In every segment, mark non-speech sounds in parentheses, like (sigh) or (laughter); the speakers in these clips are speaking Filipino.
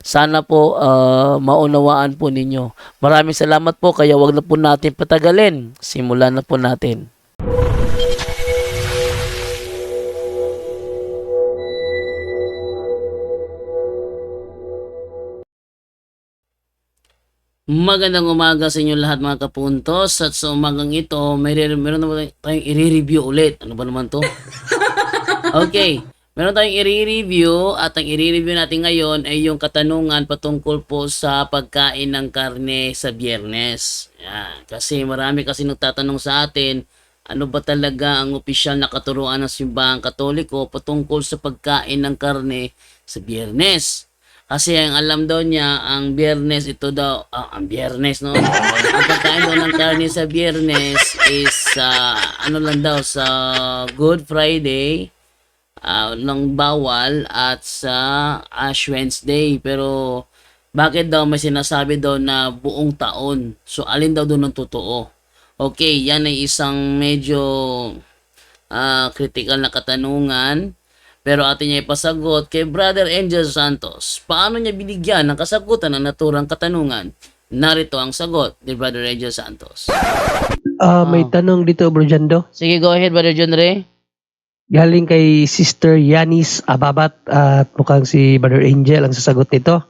Sana po ah, maunawaan po ninyo. Maraming salamat po kaya wag na po natin patagalin. Simulan na po natin. Magandang umaga sa inyo lahat mga kapuntos at sa umagang ito may meron naman tayong i-review ulit. Ano ba naman to? (laughs) Okay. Meron tayong i-review at ang i-review natin ngayon ay yung katanungan patungkol po sa pagkain ng karne sa biyernes. Yan. Kasi marami kasi nagtatanong sa atin ano ba talaga ang opisyal na katuruan ng simbahang katoliko patungkol sa pagkain ng karne sa biyernes. Kasi ang alam daw niya, ang biyernes, ito daw, ah, ang biyernes, no? ang pagkain daw ng karne sa biyernes is, ah, ano lang daw, sa Good Friday, ah, ng bawal, at sa Ash Wednesday. Pero, bakit daw may sinasabi daw na buong taon? So, alin daw doon ang totoo? Okay, yan ay isang medyo ah, critical na katanungan. Pero atin niya ipasagot kay Brother Angel Santos. Paano niya binigyan ng kasagutan ng naturang katanungan? Narito ang sagot ni Brother Angel Santos. Ah, may Ah. tanong dito, Bro Jando. Sige, go ahead, Brother John Ray. Galing kay Sister Yanis Ababat at mukhang si Brother Angel ang sasagot nito.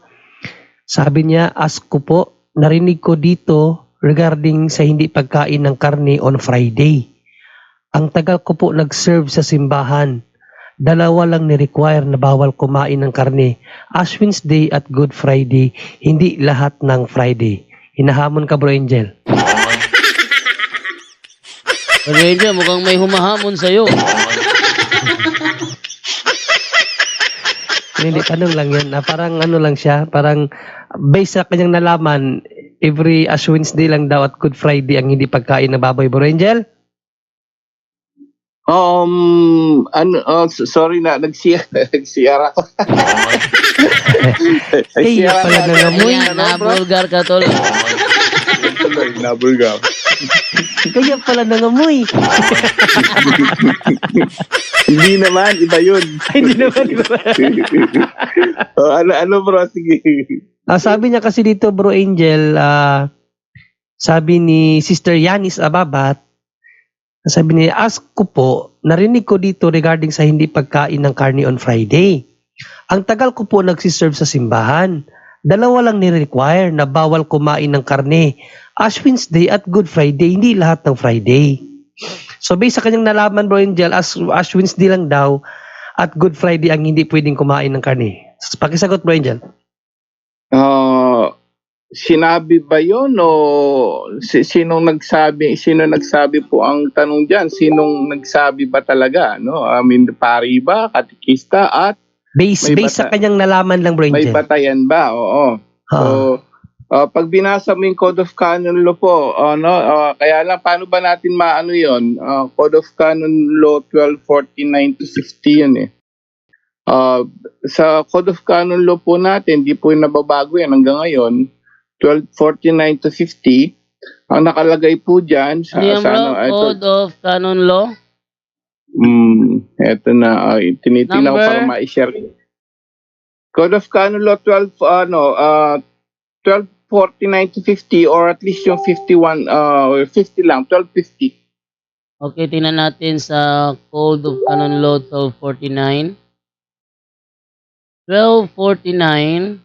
Sabi niya, ask ko po, narinig ko dito regarding sa hindi pagkain ng karne on Friday. Ang tagal ko po nag-serve sa simbahan. Dalawa lang ni-require na bawal kumain ng karne. Ash Wednesday at Good Friday, hindi lahat ng Friday. Hinahamon ka, Bro Angel. Brother Angel, mukhang may humahamon sa'yo. Hindi, tanong lang yan. Na parang ano lang siya, parang based sa kanyang nalaman, every Ash Wednesday lang daw at Good Friday ang hindi pagkain ng baboy. Bro Angel? Um, ano, oh, sorry na, nag-CR ako. Eh, Nag-CR pala Ano, bro? na-vulgar ka, tol. (laughs) Tuloy, nabulgaw. Kaya pala nangamoy. (laughs) Hindi naman, iba yun. Hindi naman. di ba? (laughs) oh, ano, ano bro, sige. Ah, sabi niya kasi dito, Bro Angel, ah, sabi ni Sister Yanis Ababat, sabi niya, ask ko po, narinig ko dito regarding sa hindi pagkain ng karne on Friday. Ang tagal ko po nagsiserve sa simbahan. Dalawa lang ni-require na bawal kumain ng karne. Ash Wednesday at Good Friday, hindi lahat ng Friday. So based sa kanyang nalaman, Bro Angel, Ash, Ash Wednesday lang daw at Good Friday ang hindi pwedeng kumain ng karne. Pakisagot, Bro Angel. Uh, sinabi ba yun o si, sinong nagsabi, sino nagsabi po ang tanong dyan? Sinong nagsabi ba talaga? No? I mean, pari ba, katikista at Base, May base sa kanyang nalaman lang, bro, may Angel. batayan ba? Oo. Ha. So, uh, pag binasa mo yung Code of Canon Law po, ano, uh, kaya lang, paano ba natin maano yon Uh, Code of Canon Law 1249 to 50 yun eh. Uh, sa Code of Canon Law po natin, di po yung nababago yan hanggang ngayon, 1249 to 50. Ang nakalagay po dyan sa, yan, sa ano, ito, Code of Canon Law? Mm, eto na, uh, tinitingnan ko para ma-share. Code of Canon Law 12, ano, uh, 1249 to 50 or at least yung 51, uh, 50 lang, 1250. Okay, tingnan natin sa Code of Canon Law 1249. 1249.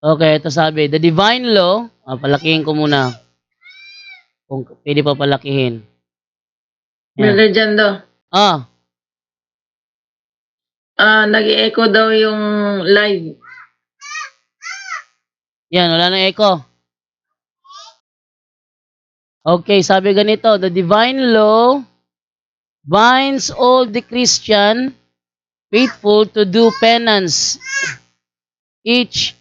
Okay, ito sabi, the divine law, ah, palakihin ko muna. Kung pwede pa palakihin. Yan. Brother Jando, Ah, ah nag-echo daw yung live. Yan, wala nang echo. Okay, sabi ganito, the divine law binds all the Christian faithful to do penance, each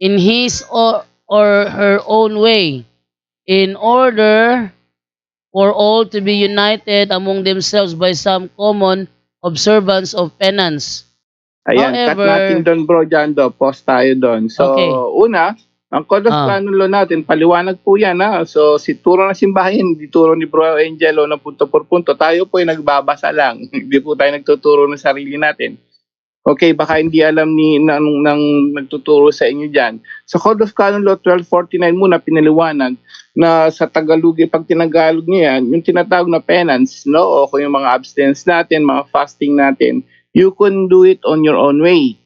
in his or, or her own way, in order for all to be united among themselves by some common observance of penance. Ayan, However- cut natin doon bro, Jando. Pause tayo doon. So, Okay. una, ang Code of Ah. Canon Law natin, paliwanag po yan ha. So, si turo na simbahan, hindi turo ni Bro Angelo na punto por punto. Tayo po ay nagbabasa lang. (laughs) hindi po tayo nagtuturo ng sarili natin. Okay, baka hindi alam ni nang, nang nagtuturo sa inyo diyan. Sa Code of Canon Law 1249 muna pinaliwanag na sa Tagalog, eh, pag tinagalog niya yan, yung tinatawag na penance, no? O kung yung mga abstinence natin, mga fasting natin, you can do it on your own way.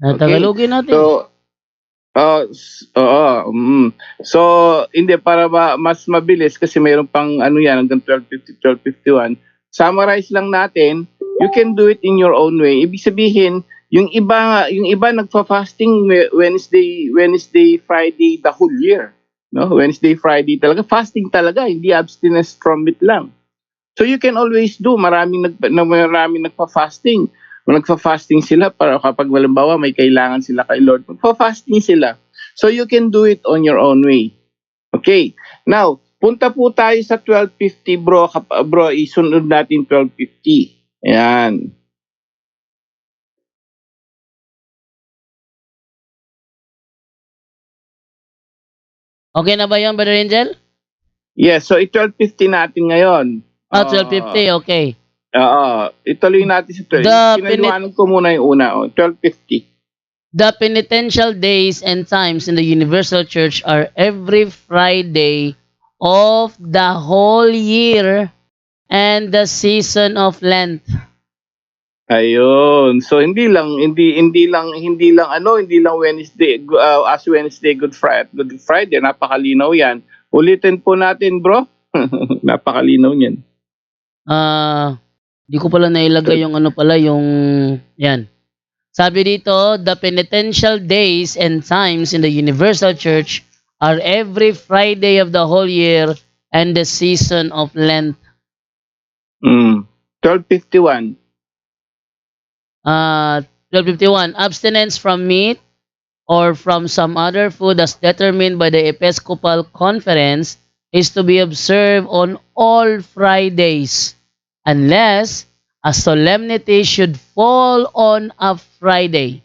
Okay. Tagalogin natin. So, uh, s- oo, mm. so, hindi, para ba, mas mabilis kasi mayroon pang ano yan, hanggang 1250, 1251. Summarize lang natin, you can do it in your own way. Ibig sabihin, yung iba, yung iba nagfa-fasting we- Wednesday, Wednesday, Friday, the whole year. No? Wednesday, Friday talaga. Fasting talaga, hindi abstinence from it lang. So you can always do. Maraming, nag, na, maraming nagpa-fasting. Nagfa-fasting sila para kapag walimbawa may kailangan sila kay Lord. Magfa-fasting sila. So you can do it on your own way. Okay. Now, punta po tayo sa 1250 bro. Kap- Bro, isunod natin 1250. Ayan. Okay na ba yan, Brother Angel? Yes, so 1250 natin ngayon. Ah, Ah, 1250, okay. Oo. Ituloy natin sa 12. The Pinaliwanag ko muna yung una. Oh, 1250. The penitential days and times in the Universal Church are every Friday of the whole year and the season of Lent. Ayun. So hindi lang hindi hindi lang hindi lang ano, hindi lang Wednesday uh, as Wednesday Good Friday, Good Friday, napakalinaw 'yan. Ulitin po natin, bro. (laughs) napakalinaw niyan. Ah, di ko pala nailagay yung ano pala yung yan. Sabi dito, the penitential days and times in the Universal Church are every Friday of the whole year and the season of Lent. Mm. 1251. Uh, 1251, abstinence from meat or from some other food as determined by the Episcopal Conference is to be observed on all Fridays unless a solemnity should fall on a Friday.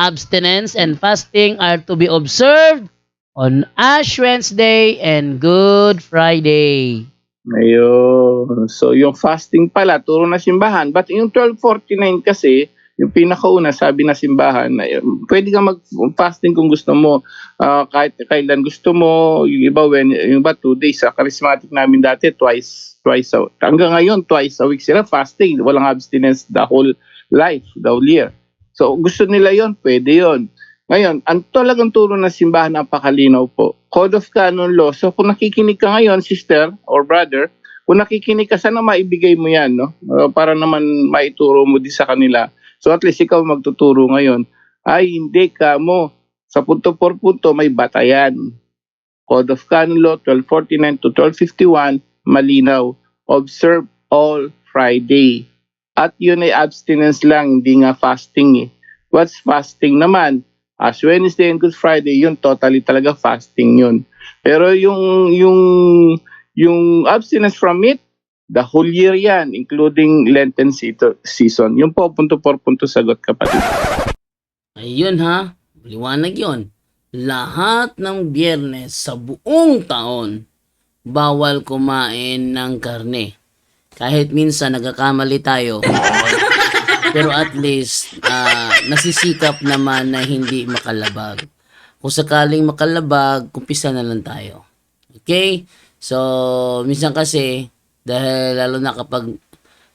Abstinence and fasting are to be observed on Ash Wednesday and Good Friday. Ayun. So yung fasting pala turo na simbahan, but yung 1249 kasi yung pinakauna sabi na simbahan, eh, pwede ka mag-fasting kung gusto mo. Ah, kahit kailan gusto mo, yung iba when yung iba two days sa charismatic namin dati twice twice a, hanggang ngayon twice a week sila fasting, walang abstinence the whole life, the whole year. So gusto nila yon, pwede yon. Ngayon, ang talagang turo ng simbahan napakalinaw po. Code of Canon Law. So kung nakikinig ka ngayon, sister or brother, kung nakikinig ka, sana maibigay mo yan, no? Uh, para naman maituro mo din sa kanila. So at least ikaw magtuturo ngayon. Ay, hindi ka mo. Sa punto por punto, may batayan. Code of Canon Law 1249 to 1251, malinaw. Observe all Friday. At yun ay abstinence lang, hindi nga fasting eh. What's fasting naman? As Wednesday and Good Friday, yun totally talaga fasting yun. Pero yung yung yung abstinence from meat, the whole year yan, including Lenten season-. Yung po, punto por punto sagot kapatid. Ayun ha, liwanag yon. Lahat ng biyernes sa buong taon, bawal kumain ng karne. Kahit minsan nagkakamali tayo, pero at least ah, nasisikap naman na hindi makalabag. Kung sakaling makalabag, kumpisa na lang tayo. Okay? So, minsan kasi, dahil lalo na kapag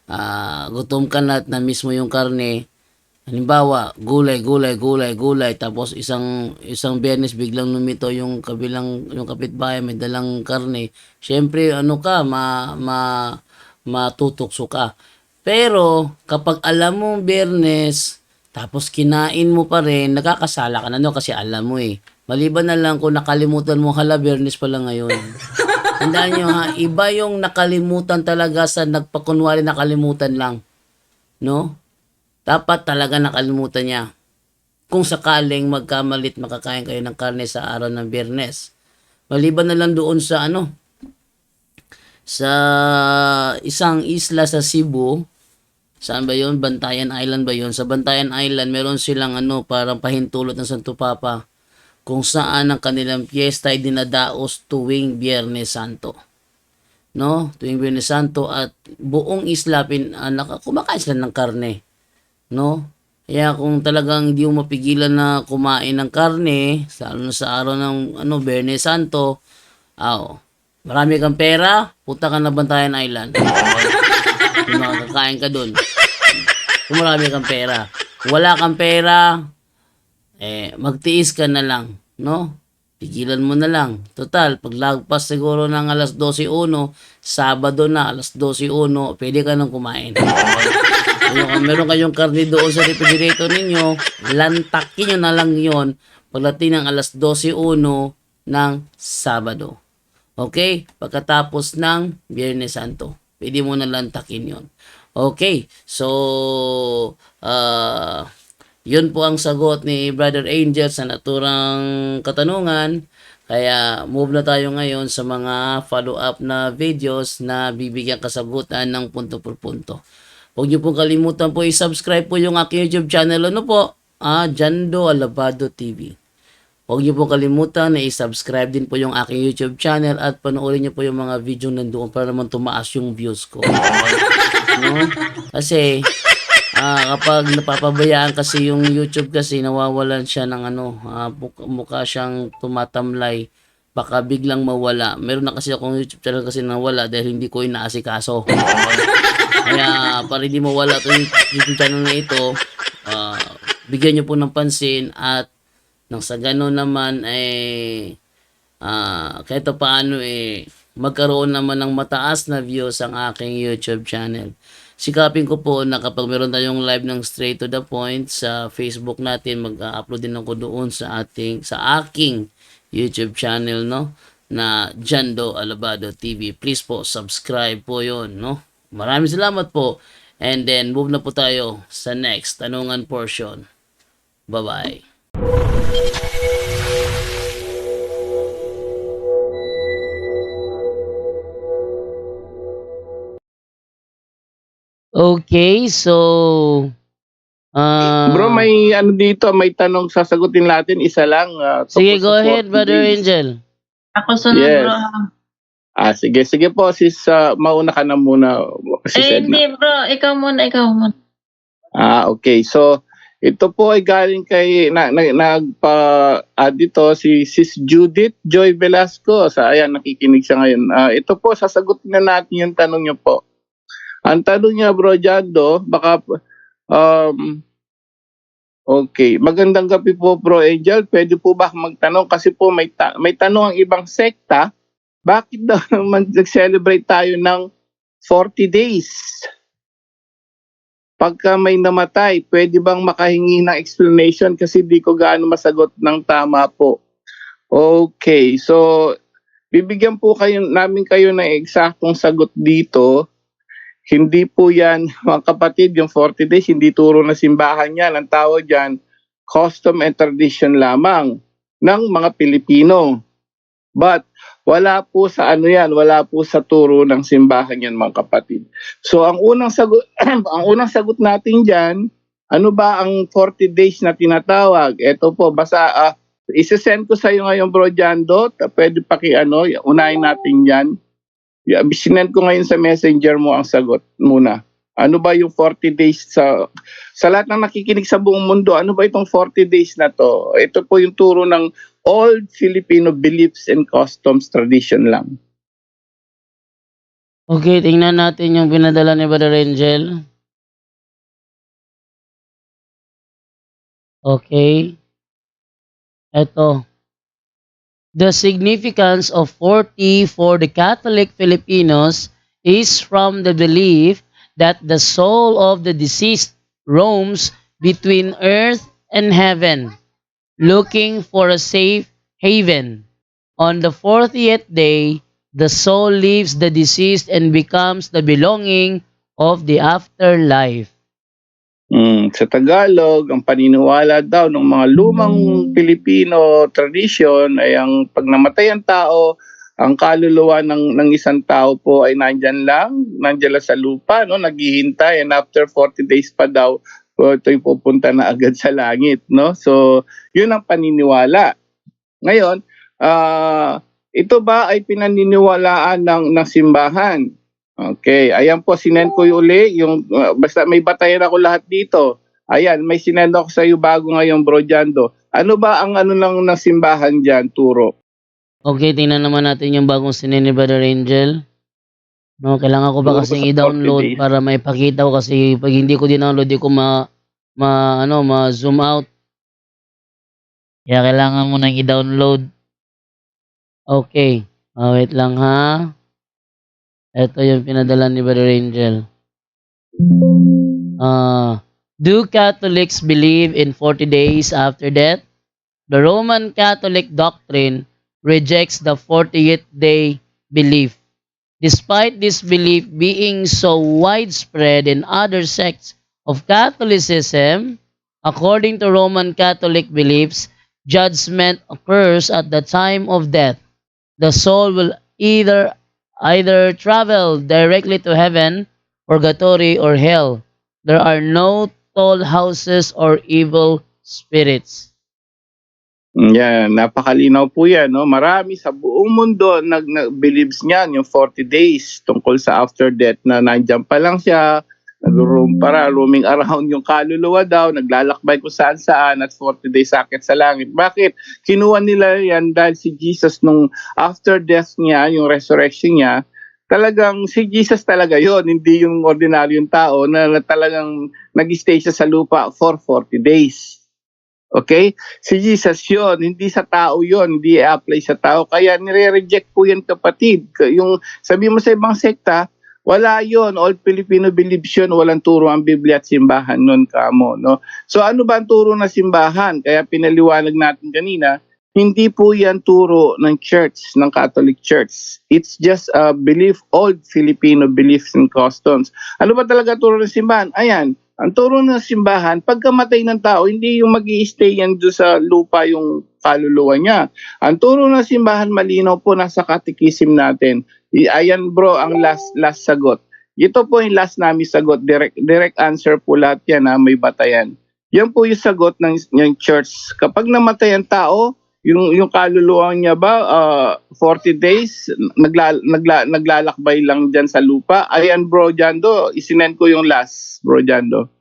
ah, gutom ka na at na-miss mo yung karne, Halimbawa, gulay, gulay, gulay, gulay, tapos isang isang biyernes biglang lumito yung kabilang yung kapitbahay may dalang karne. Syempre, ano ka, ma ma matutukso ka. Pero kapag alam mo biyernes, tapos kinain mo pa rin, nakakasala ka na no kasi alam mo eh. Maliban na lang kung nakalimutan mo, hala, biyernes pala ngayon. (laughs) Tandaan nyo ha, iba yung nakalimutan talaga sa nagpakunwari nakalimutan lang. No? Dapat talaga nakalimutan niya. Kung sakaling magkamalit makakain kayo ng karne sa araw ng biyernes. Maliban na lang doon sa ano, sa isang isla sa Cebu, saan ba yun? Bantayan Island ba yun? Sa Bantayan Island, meron silang ano, parang pahintulot ng Santo Papa kung saan ang kanilang piyesta ay dinadaos tuwing Biyernes Santo. No? Tuwing Biyernes Santo at buong isla pin, uh, kumakain sila ng karne. No? Kaya kung talagang hindi mo mapigilan na kumain ng karne, sa, na sa araw ng ano, Biyernes Santo, aw, marami kang pera, punta ka na Bantayan Island. Kung makakain ka dun. Kung marami kang pera. Kung wala kang pera, eh, magtiis ka na lang, no? Pigilan mo na lang. Total, paglagpas siguro ng alas 12.01, Sabado na, alas 12.01, pwede ka nang kumain. Kung meron kayong karne doon sa refrigerator ninyo, lantakin nyo na lang yon pagdating ng alas 12.01 ng Sabado. Okay? Pagkatapos ng Biyernes Santo. Pwede mo na lantakin yon. Okay. So, uh, yun po ang sagot ni Brother Angel sa naturang katanungan. Kaya move na tayo ngayon sa mga follow-up na videos na bibigyan kasagutan ng punto por punto. Huwag niyo pong kalimutan po i-subscribe po yung aking YouTube channel. Ano po? Ah, Jando Alabado TV. Huwag niyo pong kalimutan na i-subscribe din po yung aking YouTube channel at panoorin niyo po yung mga video nandoon para naman tumaas yung views ko. (laughs) no? Kasi Ah, kapag napapabayaan kasi yung YouTube kasi nawawalan siya ng ano, ah, mukha, siyang tumatamlay. Baka biglang mawala. Meron na kasi akong YouTube channel kasi nawala dahil hindi ko inaasikaso. (laughs) Kaya para hindi mawala itong YouTube channel na ito, ah, bigyan niyo po ng pansin at nang sa gano'n naman eh ah, kahit pa paano eh magkaroon naman ng mataas na views ang aking YouTube channel sikapin ko po na kapag meron tayong live ng straight to the point sa Facebook natin, mag-upload din ako doon sa ating sa aking YouTube channel no na Jando Alabado TV. Please po subscribe po 'yon, no. Maraming salamat po. And then move na po tayo sa next tanungan portion. Bye-bye. Okay, so ah Bro, may ano dito, may tanong sasagutin natin, isa lang. ah, Sige, go ahead, 40 Brother. Angel. Ako sunod Yes. bro. Ah, sige, sige po, sis, ah, mauna ka na muna. Kasi Eh said hindi bro, ikaw muna, ikaw muna. Ah, okay. So, ito po ay galing kay, na, na, nagpa, ah, dito, si Sis Judith Joy Velasco. Sa, ayan, nakikinig siya ngayon. Ah, ito po, sasagutin na natin yung tanong niyo po. Ang tanong niya, Bro Jado, baka, um, okay. Magandang gabi po, Bro Angel. Pwede po ba magtanong? Kasi po may, ta- may tanong ang ibang sekta. Bakit daw (laughs) naman nag-celebrate tayo ng 40 days? Pagka may namatay, pwede bang makahingi ng explanation kasi di ko gaano masagot ng tama po. Okay, so bibigyan po kayo namin kayo ng eksaktong sagot dito. Hindi po yan, (laughs) mga kapatid, yung 40 days, hindi turo na simbahan yan. Ang tawag dyan, custom and tradition lamang ng mga Pilipino. But wala po sa ano yan, wala po sa turo ng simbahan yan mga kapatid. So ang unang sagot (clears throat) ang unang sagot natin diyan, ano ba ang 40 days na tinatawag? Ito po, basta uh, isa-send ko sa iyo ngayon bro Jando, pwede paki ano, unahin natin 'yan. Yeah, sinend ko ngayon sa messenger mo ang sagot muna. Ano ba yung 40 days sa sa lahat ng nakikinig sa buong mundo, ano ba itong 40 days na to? Ito po yung turo ng old Filipino beliefs and customs tradition lang. Okay, tingnan natin yung pinadala ni Brother Angel. Okay. Ito. The significance of 40 for the Catholic Filipinos is from the belief that the soul of the deceased roams between earth and heaven, looking for a safe haven. On the 40th day, the soul leaves the deceased and becomes the belonging of the afterlife. Mm, sa Tagalog, ang paniniwala daw ng mga lumang Pilipino tradition ay ang pag namatay ang tao, ang kaluluwa ng, ng isang tao po ay nandyan lang, nandyan lang sa lupa, no? naghihintay and after 40 days pa daw, po, ito'y pupunta na agad sa langit. No? So, yun ang paniniwala. Ngayon, ah ito ba ay pinaniniwalaan ng, ng simbahan? Okay, ayan po, sinend ko yung uli, yung, uh, basta may batayan ako lahat dito. Ayan, may sinend ako sa iyo bago ngayon, Bro Jando. Ano ba ang ano lang ng simbahan dyan, Turo? Okay, tingnan naman natin yung bagong sinin ni Brother Angel. No, kailangan ko ba kasing 40 i-download days. para maipakita ko kasi pag hindi ko din-download, di ko ma, ma, ano, ma-zoom out. Kaya kailangan mo nang i-download. Okay. Ah, wait lang ha. Ito yung pinadala ni Brother Angel. Ah, do Catholics believe in 40 days after death? The Roman Catholic doctrine rejects the 40th day belief. Despite this belief being so widespread in other sects of Catholicism, according to Roman Catholic beliefs, judgment occurs at the time of death. The soul will either either travel directly to heaven, purgatory, or hell. There are no toll houses or evil spirits. Yan, napakalinaw po yan. No? Marami sa buong mundo nag, nag believes niyan, yung 40 days tungkol sa after death na nandyan pa lang siya, nag-roam para, roaming around yung kaluluwa daw, naglalakbay kung saan saan at 40 days sakit sa langit. Bakit? Kinuha nila yan dahil si Jesus nung after death niya, yung resurrection niya, talagang si Jesus talaga yon hindi yung ordinaryong tao na talagang nag-stay siya sa lupa for 40 days. Okay? Si Jesus yon hindi sa tao yon hindi i-apply sa tao. Kaya nire-reject po yan kapatid. Yung sabi mo sa ibang sekta, wala yon All Filipino believes yun. Walang turo ang Biblia at simbahan nun kamo. No? So ano ba ang turo ng simbahan? Kaya pinaliwanag natin kanina, hindi po yan turo ng church, ng Catholic Church. It's just a belief, old Filipino beliefs and customs. Ano ba talaga turo ng simbahan? Ayan, ang turo ng simbahan, pagkamatay ng tao, hindi yung mag stay yan doon sa lupa yung kaluluwa niya. Ang turo ng simbahan, malinaw po nasa katikisim natin. Ayan bro, ang last last sagot. Ito po yung last namin sagot. Direct, direct answer po lahat yan ha, may batayan. Yan po yung sagot ng, ng church. Kapag namatay ang tao, yung yung kaluluwa niya ba ah, 40 days nagla, nagla, naglalakbay lang diyan sa lupa ayan bro Jando isinend ko yung last bro Jando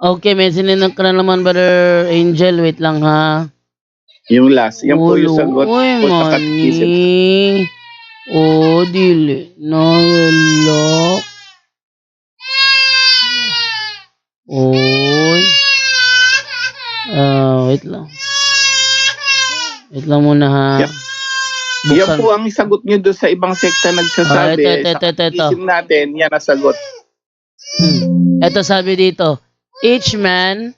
Okay, may sininan ka na naman, Brother Angel. Wait lang ha. yung last yan po yung sagot Uy, po sa katikisip. mani. O, dili. Nalala. Uy. Ah, wait lang. Wait lang muna ha. Yep. yan po ang sagot niyo doon sa ibang sekta nagsasabi Ah, ito, ito, ito, ito, ito. katikisip natin yan ang sagot Hmm. Ito sabi dito, each man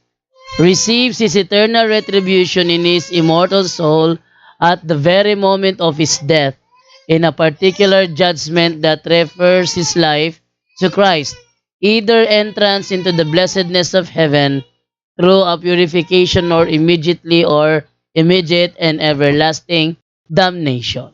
receives his eternal retribution in his immortal soul at the very moment of his death in a particular judgment that refers his life to Christ, either entrance into the blessedness of heaven through a purification or immediately or immediate and everlasting damnation.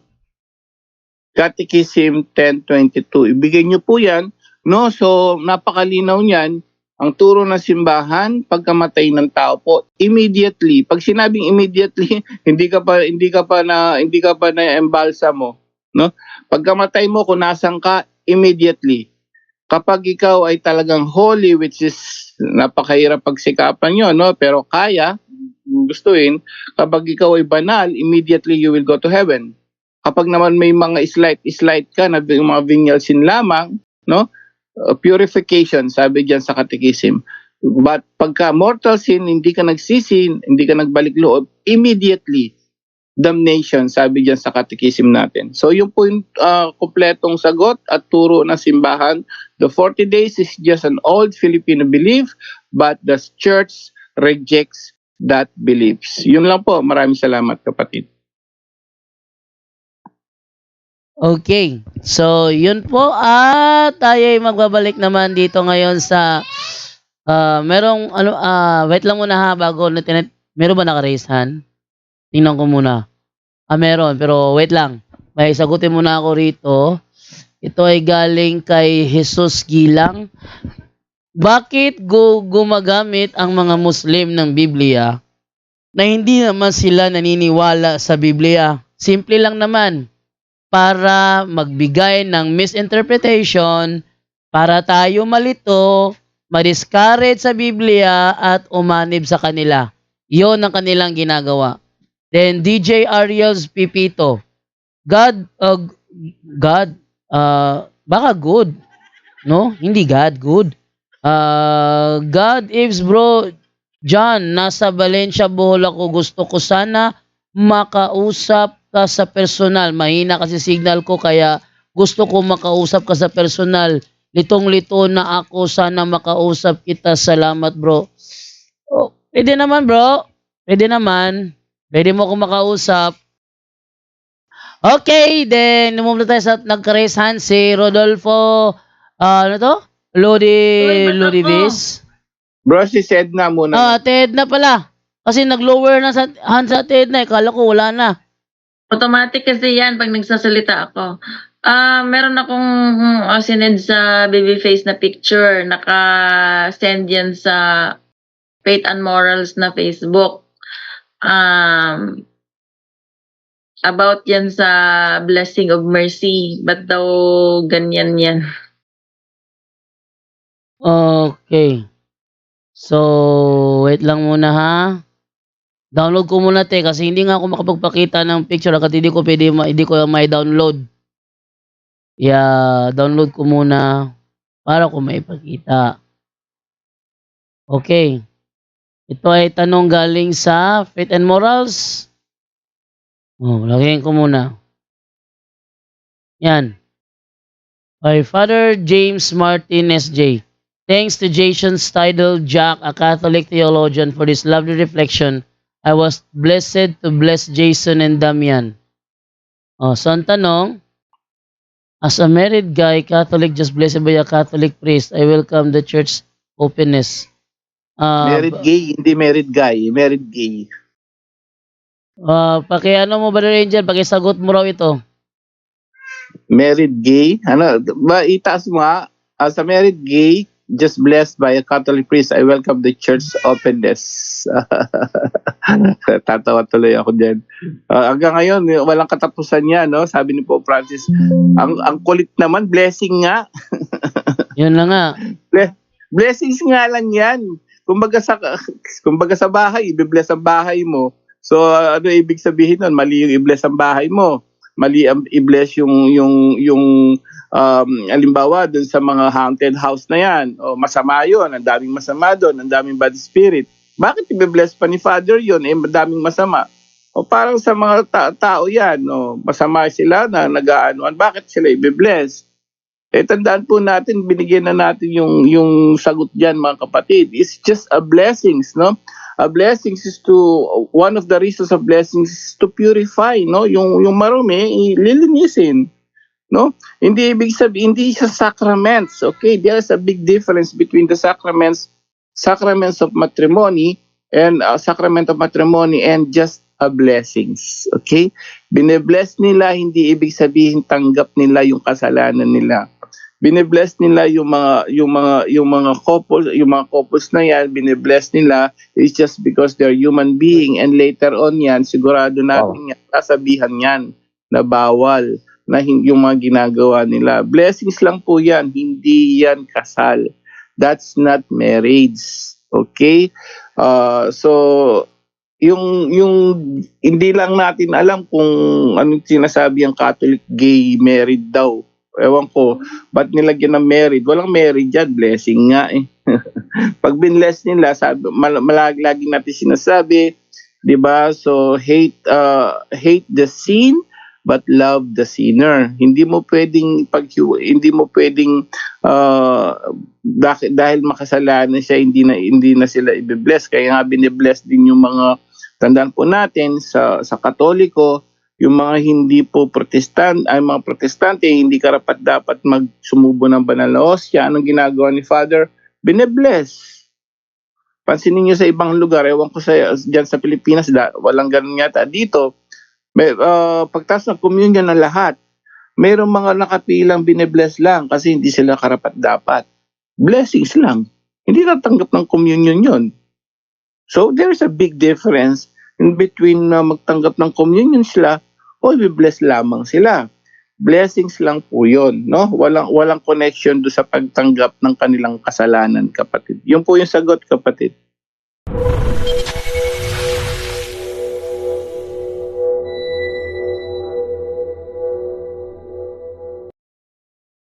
Catechism 1022 ibigay niyo po yan. No so napakalinaw niyan. Ang turo ng simbahan pagkamatay ng tao po immediately. Pag sinabing immediately (laughs) hindi ka pa hindi ka pa na hindi ka pa na embalsa mo no? Pagkamatay mo kung nasan ka immediately. Kapag ikaw ay talagang holy which is napakahirap pagsikapan yon no? Pero kaya gustuin kapag ikaw ay banal immediately you will go to heaven. Kapag naman may mga slight slight ka na mga venial sin lamang no? Uh, purification sabi diyan sa katekism but pagka mortal sin hindi ka nagsisin hindi ka nagbalik loob immediately damnation sabi diyan sa katekism natin. So yung po yung uh, kumpletong sagot at turo ng simbahan. The 40 days is just an old Filipino belief but the church rejects that beliefs yun lang po maraming salamat kapatid Okay. So, yun po. At tayo ay magbabalik naman dito ngayon sa ah merong ano ah wait lang muna ha bago natin meron ba naka-raise hand? Tingnan ko muna. Ah, meron pero wait lang. May sagutin muna ako rito. Ito ay galing kay Jesus Gilang. Bakit gu- gumagamit ang mga Muslim ng Biblia na hindi naman sila naniniwala sa Biblia? Simple lang naman para magbigay ng misinterpretation, para tayo malito, ma-discourage sa Biblia at umanib sa kanila. Yon ang kanilang ginagawa. Then DJ Ariel's Pipito. God, uh, God, uh, baka good. No? Hindi God, good. Uh, God Ives bro, John, nasa Valencia, Bohol ako. Gusto ko sana makausap ka sa personal. Mahina kasi signal ko kaya gusto ko makausap ka sa personal. Litong-lito na ako. Sana makausap kita. Salamat bro. Oh, pwede naman bro. Pwede naman. Pwede mo ako makausap. Okay, then move na tayo sa nagka-raise hand si Rodolfo, ah, ano to? Lodi ako? Bis. Bro, si Sed na muna. Ah, Ted na pala. Kasi nag-lower na sa hand sa Ted na. eh. Kala ko wala na. Automatic kasi yan pag nagsasalita ako. Ah, meron akong uh, sinend sa baby face na picture. Naka-send yan sa Faith and Morals na Facebook. Um, about yan sa blessing of mercy. Ba't daw ganyan yan? Okay. So, wait lang muna ha. Download ko muna te kasi hindi nga ako makapagpakita ng picture agad hindi ko pwede ma- hindi ko may download. Yeah, download ko muna para ko maipakita. Okay. Ito ay tanong galing sa Faith and Morals. Oh, lagyan ko muna. Yan. By Father James Martin S.J. Thanks to Jason Steidel Jack, a Catholic theologian, for this lovely reflection. I was blessed to bless Jason and Damian. Oh, so ang tanong, as a married guy, Catholic, just blessed by a Catholic priest, I welcome the church openness. Ah, married gay, hindi married guy. Married gay. ah, paki ano mo, Brother Angel, pakisagot mo raw ito. Married gay. Ano, ba, itaas mo nga. As a married gay, just blessed by a Catholic priest, I welcome the church openness. (laughs) Tatawa tuloy ako dyan. Ah, hanggang ngayon, walang katapusan niya, no? Sabi ni Pope Francis, ang, ang kulit naman, blessing nga. (laughs) Yun na nga. Blessings nga lang yan. Kumbaga sa, kumbaga sa bahay, i-bless ang bahay mo. So, ano ibig sabihin nun? Mali yung i-bless ang bahay mo. Mali ang i-bless yung, yung, yung, um, alimbawa, dun sa mga haunted house na yan. O, masama yun. Ang daming masama doon. Ang daming bad spirit. Bakit i-bless pa ni Father yun? Eh, madaming masama. O parang sa mga ta- tao yan, no, masama sila na nag-aanuan. Bakit sila i-bless? Eh, tandaan po natin, binigyan na natin yung, yung sagot dyan, mga kapatid. It's just a blessings, no? A blessings is to, one of the reasons of blessings is to purify, no? Yung, yung marumi, lilinisin, no? Hindi ibig sabihin, hindi siya sacraments, okay? There's a big difference between the sacraments, sacraments of matrimony, and uh, sacrament of matrimony and just a blessings, okay? Bine-bless nila, hindi ibig sabihin tanggap nila yung kasalanan nila bine-bless nila yung mga yung mga yung mga couples yung mga couples na yan bine-bless nila is just because they're human being and later on yan sigurado natin yan sasabihan yan na bawal na yung mga ginagawa nila blessings lang po yan hindi yan kasal that's not marriage okay uh, so yung yung hindi lang natin alam kung anong sinasabi ang Catholic gay married daw ewan ko ba't nilagyan ng married? Walang married dyan, blessing nga eh. (laughs) Pag binless nila, sabi, mal- malag lagi natin sinasabi, di ba? So, hate, uh, hate the sin, but love the sinner. Hindi mo pwedeng pag hindi mo pwedeng uh, dak- dahil makasalanan siya hindi na hindi na sila ibe-bless kaya nga bine-bless din yung mga tandaan po natin sa sa Katoliko yung mga hindi po protestant, ay mga protestante, hindi karapat dapat magsumubo ng banal na hostia. Anong ginagawa ni Father? Binebless. Pansinin niyo sa ibang lugar, ewan ko sa, dyan sa Pilipinas, da, walang ganun yata. Dito, may, uh, pagtas ng communion ng lahat, mayroong mga nakapilang binebless lang kasi hindi sila karapat dapat. Blessings lang. Hindi natanggap ng communion yun. So, there's a big difference in between na magtanggap ng communion sila o i-bless lamang sila. Blessings lang po yun, no? Walang, walang connection do sa pagtanggap ng kanilang kasalanan, kapatid. Yun po yung sagot, kapatid.